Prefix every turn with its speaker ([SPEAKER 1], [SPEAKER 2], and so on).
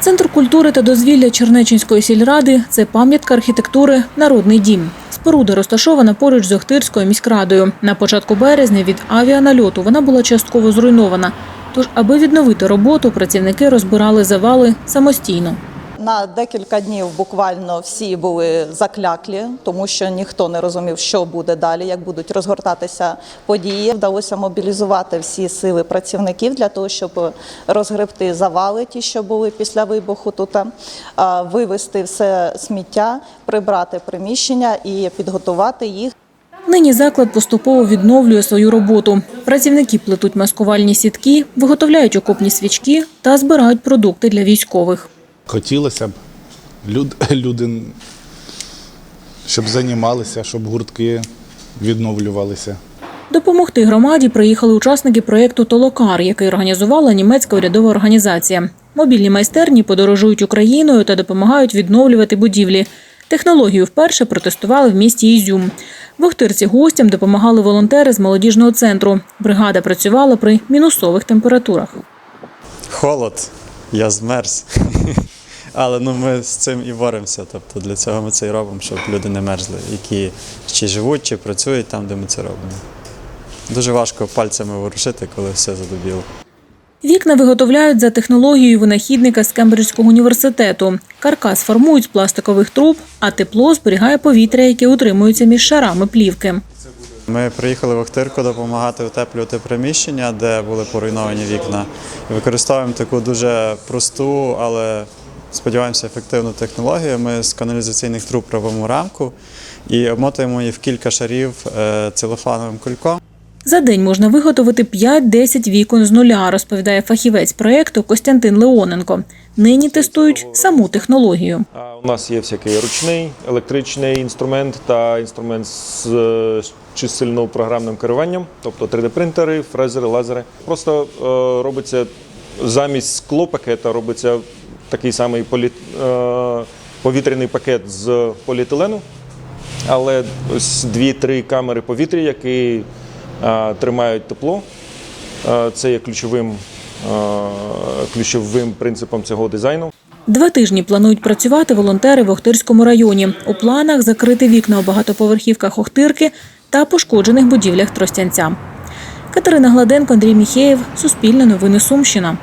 [SPEAKER 1] Центр культури та дозвілля Чернечинської сільради це пам'ятка архітектури Народний дім. Споруда розташована поруч з Охтирською міськрадою. На початку березня від авіанальоту вона була частково зруйнована. Тож, аби відновити роботу, працівники розбирали завали самостійно.
[SPEAKER 2] На декілька днів буквально всі були закляклі, тому що ніхто не розумів, що буде далі, як будуть розгортатися події. Вдалося мобілізувати всі сили працівників для того, щоб розгребти завали, ті, що були після вибуху тут, вивезти все сміття, прибрати приміщення і підготувати їх
[SPEAKER 1] Нині заклад поступово відновлює свою роботу. Працівники плетуть маскувальні сітки, виготовляють окопні свічки та збирають продукти для військових.
[SPEAKER 3] Хотілося б люд, люди, щоб займалися, щоб гуртки відновлювалися.
[SPEAKER 1] Допомогти громаді приїхали учасники проєкту Толокар, який організувала німецька урядова організація. Мобільні майстерні подорожують Україною та допомагають відновлювати будівлі. Технологію вперше протестували в місті Ізюм. В Охтирці гостям допомагали волонтери з молодіжного центру. Бригада працювала при мінусових температурах.
[SPEAKER 4] Холод, я змерз. Але ну, ми з цим і боремося. Тобто для цього ми це і робимо, щоб люди не мерзли, які чи живуть, чи працюють там, де ми це робимо. Дуже важко пальцями ворушити, коли все задубіло.
[SPEAKER 1] Вікна виготовляють за технологією винахідника з Кембриджського університету. Каркас формують з пластикових труб, а тепло зберігає повітря, яке утримується між шарами плівки.
[SPEAKER 4] Ми приїхали в Охтирку допомагати утеплювати приміщення, де були поруйновані вікна. Використовуємо таку дуже просту, але сподіваємося, ефективну технологію. Ми з каналізаційних труб робимо рамку і обмотуємо її в кілька шарів е, целофановим кульком.
[SPEAKER 1] За день можна виготовити 5-10 вікон з нуля, розповідає фахівець проєкту Костянтин Леоненко. Нині тестують саму технологію.
[SPEAKER 5] У нас є всякий ручний, електричний інструмент та інструмент з чисельно програмним керуванням, тобто 3D-принтери, фрезери, лазери. Просто е, робиться замість склопакета робиться такий самий полі, е, повітряний пакет з поліетилену, але ось дві-три камери повітря, які е, тримають тепло. Е, Це є ключовим, ключовим принципом цього дизайну.
[SPEAKER 1] Два тижні планують працювати волонтери в Охтирському районі. У планах закрити вікна у багатоповерхівках Охтирки та пошкоджених будівлях Тростянця. Катерина Гладенко, Андрій Міхеєв, Суспільне новини Сумщина.